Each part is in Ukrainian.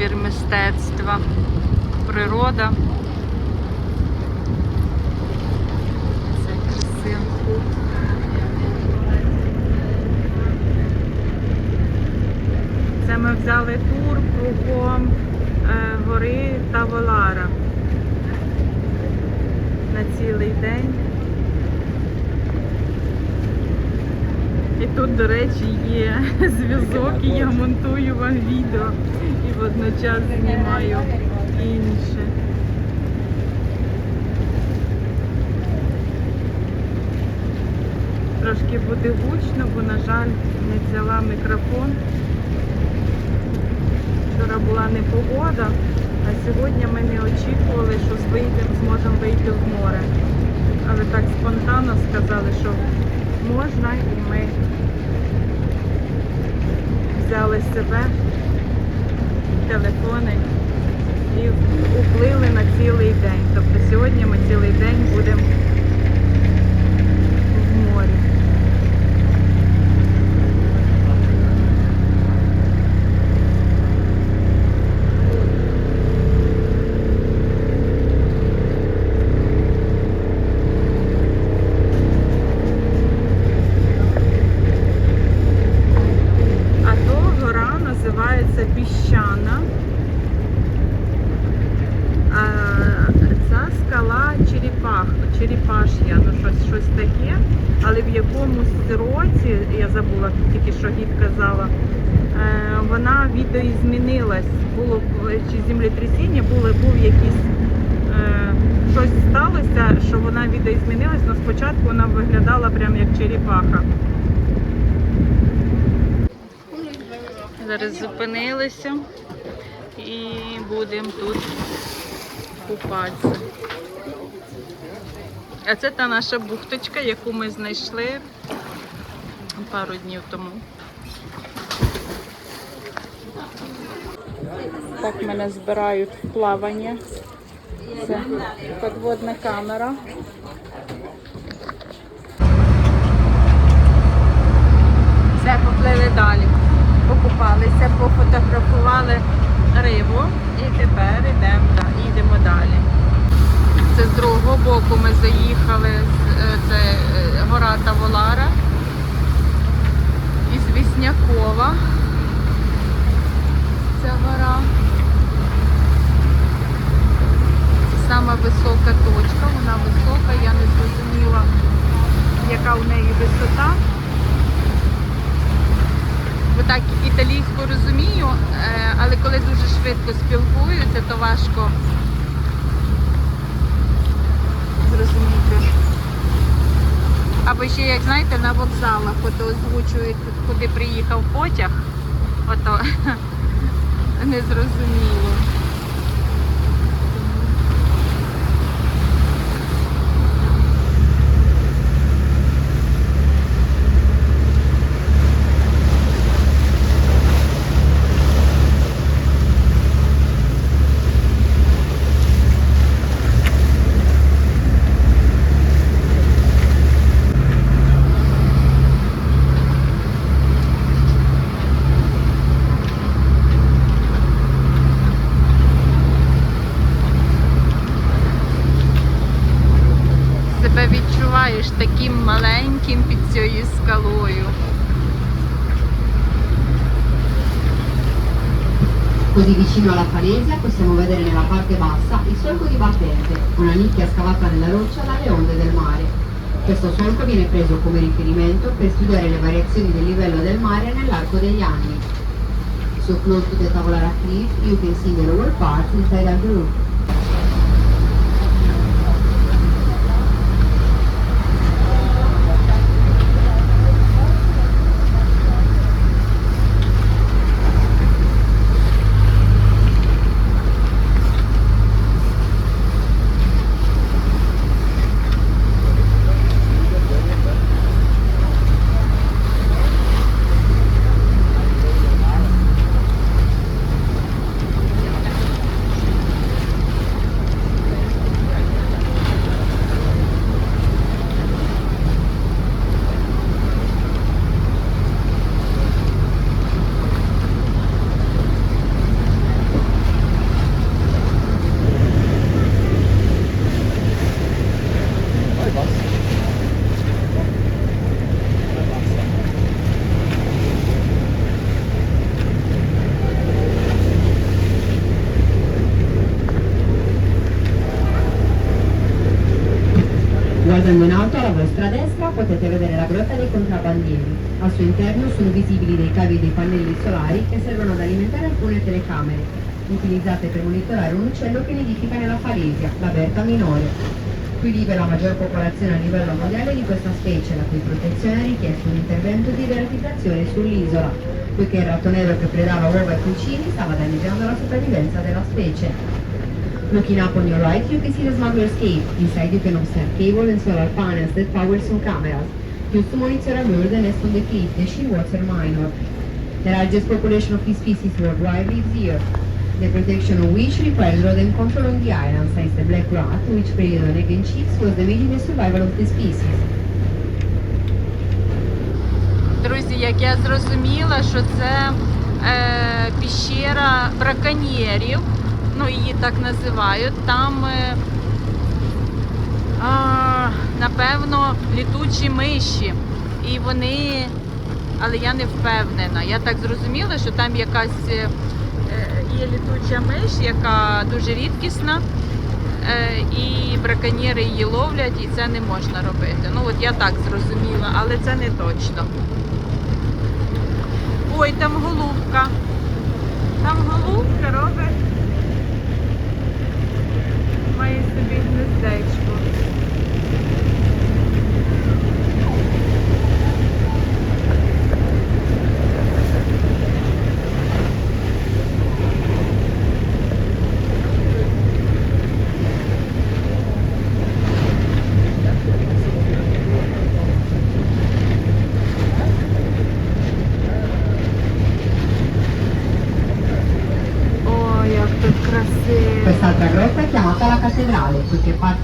витвір мистецтва, природа. Це красиво. Це ми взяли тур кругом е, гори Таволара на цілий день. Тут, до речі, є зв'язок, і я монтую вам відео і водночас знімаю інше. Трошки буде гучно, бо, на жаль, не взяла мікрофон. Вчора була непогода, а сьогодні ми не очікували, що вийдемо, зможемо вийти в море. Але так спонтанно сказали, що можна і ми взяли себе, телефони і уплили на цілий день. Тобто сьогодні ми цілий день будемо в морі. А то гора називається Піщана. А ця скала Черепах, Черепаш'я, ну щось, таке. Але в якомусь році, я забула, тільки що гід казала, е, вона відеозмінилась. Було е, чи землетрясіння, було, був якийсь е, щось сталося, що вона відеозмінилась, але спочатку вона виглядала прям як черепаха. Зараз зупинилися і будемо тут купатися. А це та наша бухточка, яку ми знайшли пару днів тому. Так мене збирають в плавання. Це підводна камера. Все, поплили далі. Покупалися, пофотографували рибу і тепер йдемо, да- їдемо далі. Це з боку ми заїхали, е, це е, гора Таволара із Віснякова. Ця гора. Це сама висока точка, вона висока, я не зрозуміла, яка у неї висота. Бо так італійську розумію, е, але коли дуже швидко спілкуються, то важко зрозуміти. Або ще, як знаєте, на вокзалах, ото озвучують, куди приїхав потяг, ото не Così vicino alla falesia possiamo vedere nella parte bassa il solco di battente, una nicchia scavata nella roccia dalle onde del mare. Questo solco viene preso come riferimento per studiare le variazioni del livello del mare nell'arco degli anni. So close to the Tavolara Cliff, you can see the lower parts inside our group. Salendo in alto alla vostra destra potete vedere la grotta dei contrabbandieri. Al suo interno sono visibili dei cavi dei pannelli solari che servono ad alimentare alcune telecamere, utilizzate per monitorare un uccello che nidifica nella falesia, la berta minore. Qui vive la maggior popolazione a livello mondiale di questa specie, la cui protezione ha richiesto un intervento di deratizzazione sull'isola, poiché il ratto nero che predava uova e pulcini stava danneggiando la sopravvivenza della specie. Looking up on your right, you can see the smuggler's cave. Inside you can observe cable and solar panels that power some cameras, used to monitor a bird and nest on the cliff, the shearwater minor. The largest population of this species worldwide lives here. The protection of which requires rodent control on the island, since the black rat, which preyed on egg and chicks, was the major survival of the species. Друзі, як я зрозуміла, що це е, піщера браконьєрів, ну її так називають. Там, е, а, напевно, літучі миші. І вони, але я не впевнена. Я так зрозуміла, що там якась е, є літуча миш, яка дуже рідкісна. Е, і браконьєри її ловлять, і це не можна робити. Ну от я так зрозуміла, але це не точно. Ой, там голубка. Там голубка робить. Mayıs'ta biriniz stage?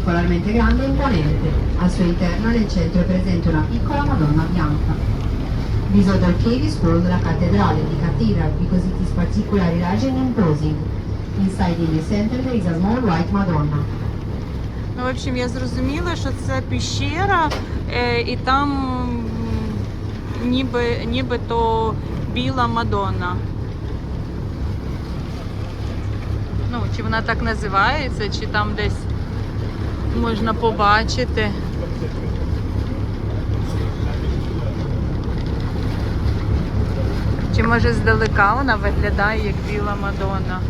Particolarmente grande e imponente. Al suo interno nel centro è presente una piccola Madonna bianca. Cave is called la cattedrale, the cathedral, because it is particularly large and imposing. Inside in the center there is a small white Madonna. Ну, в общем, я зрозуміла, що це піщера, е, і там ніби, ніби то біла Мадонна. Ну, чи вона так називається, чи там десь можна побачити. Чи може здалека вона виглядає як біла Мадонна?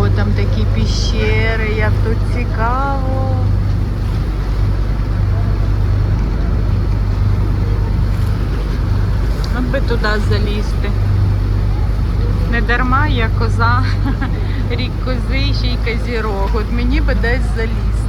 О, там такі піщери, як тут цікаво. От би туди залізти. Не дарма я коза, рік кози, ще й козірог. От мені би десь залізти.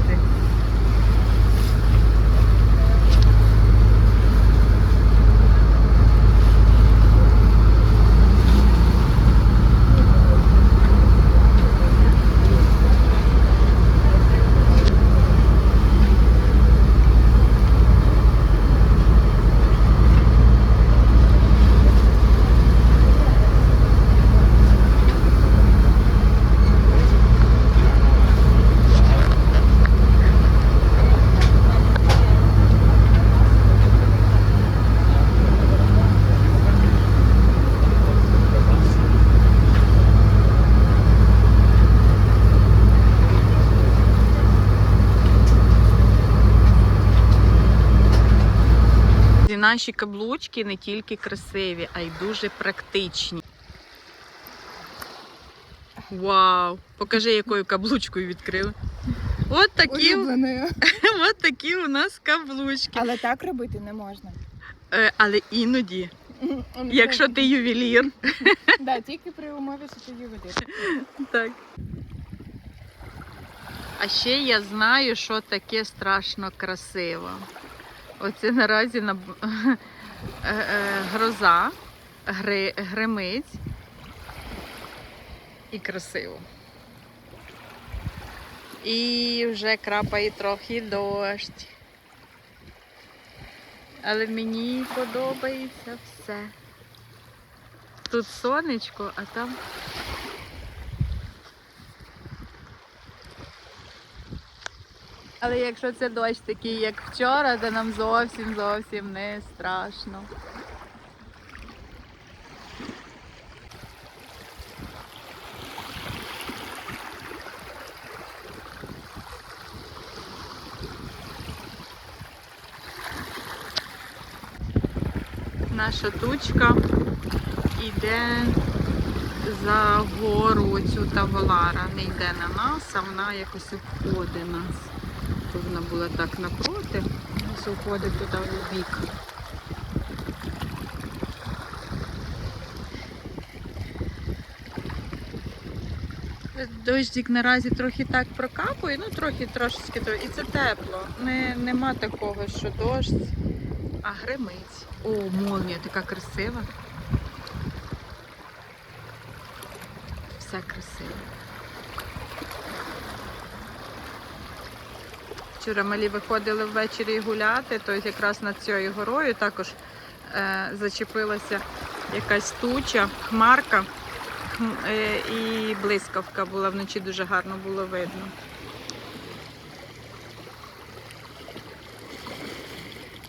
І наші каблучки не тільки красиві, а й дуже практичні. Вау! Покажи, якою каблучкою відкрили. От такі, от такі у нас каблучки. Але так робити не можна. Е, але іноді, якщо ти ювелір. Да, тільки при умові, що ти ювелір. Так. А ще я знаю, що таке страшно красиво. Оце наразі на... е, е, гроза, гри... гримить і красиво. І вже крапає трохи дощ. Але мені подобається все. Тут сонечко, а там Але якщо це дощ такий, як вчора, то нам зовсім зовсім не страшно. Наша тучка йде за гору цю Таволара. Не йде на нас, а вона якось обходить нас. Повинна була так напроти, ось уходить туди в бік. Дощик наразі трохи так прокапує, ну трохи трошечки, і це тепло. Не, нема такого, що дощ, а гримить. О, молнія така красива. Все красиво. Вчора малі виходили ввечері гуляти, то якраз над цією горою також е, зачепилася якась туча, хмарка хм, е, і блискавка була вночі дуже гарно було видно.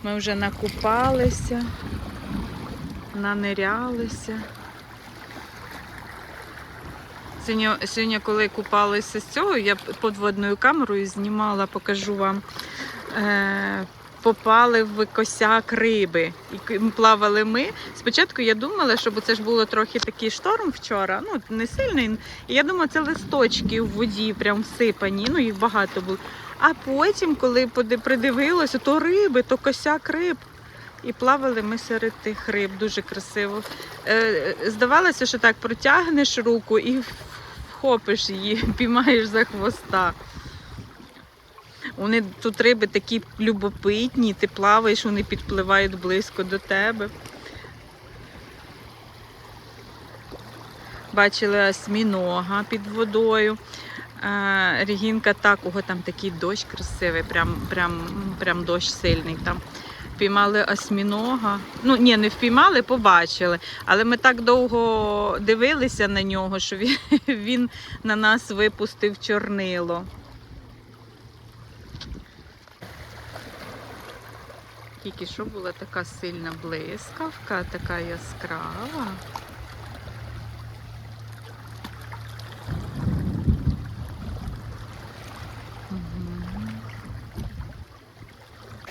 Ми вже накупалися, нанирялися. Сьогодні, сьогодні, коли купалися з цього, я подводною камерою знімала, покажу вам. Е, попали в косяк риби. І плавали ми. Спочатку я думала, що це ж було трохи такий шторм вчора, ну не сильний. І я думала, це листочки в воді прям всипані, ну їх багато було. А потім, коли придивилася, то риби, то косяк риб. І плавали ми серед тих риб, дуже красиво. Е, здавалося, що так протягнеш руку і вхопиш її, піймаєш за хвоста. Вони тут риби такі любопитні, ти плаваєш, вони підпливають близько до тебе. Бачили осьмінога під водою. Е, Регінка так, ого, там такий дощ красивий, прям, прям, прям дощ сильний там. Впіймали осьмінога. Ну, ні, не впіймали, побачили. Але ми так довго дивилися на нього, що він, він на нас випустив чорнило. Тільки що була така сильна блискавка, така яскрава.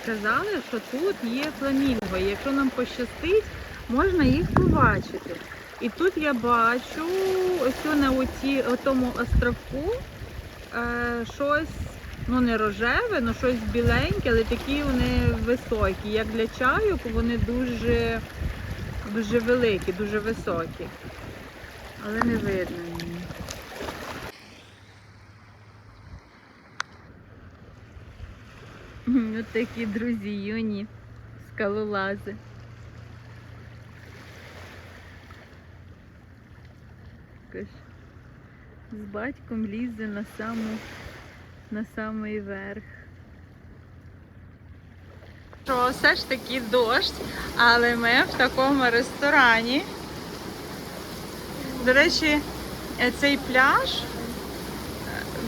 Сказали, що тут є фламінго. Якщо нам пощастить, можна їх побачити. І тут я бачу ось на оці, отому островку е, щось, ну не рожеве, але щось біленьке, але такі вони високі. Як для чаю, вони дуже, дуже великі, дуже високі. Але не видно мені. Ось Ну, такі друзі юні скалолази. З батьком лізе на саму на самий верх. Що все ж таки дощ, але ми в такому ресторані. До речі, е, цей пляж е,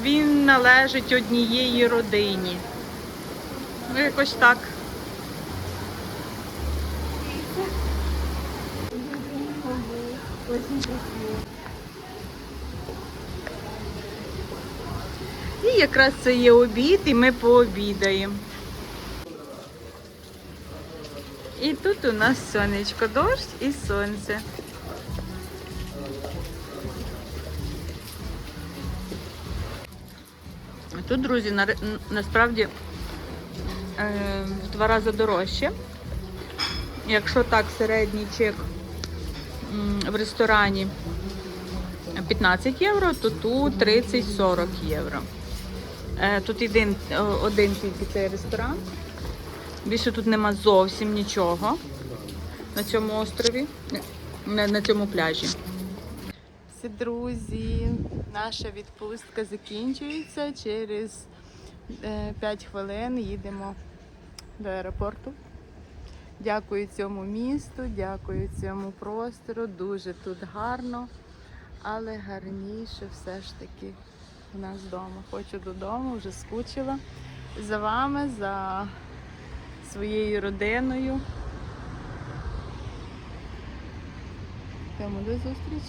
він належить однієї родині. Ну, якось так. І якраз це є обід, і ми пообідаємо. І тут у нас сонечко, дощ і сонце. Тут, друзі, на, насправді в два рази дорожче. Якщо так, середній чек в ресторані 15 євро, то тут 30-40 євро. Е, Тут один, один тільки цей ресторан. Більше тут нема зовсім нічого на цьому острові, на, на цьому пляжі. Всі друзі, наша відпустка закінчується. Через 5 хвилин їдемо до аеропорту. Дякую цьому місту, дякую цьому простору. Дуже тут гарно, але гарніше все ж таки у нас вдома. Хочу додому, вже скучила за вами, за своєю родиною. Йдемо до зустрічі.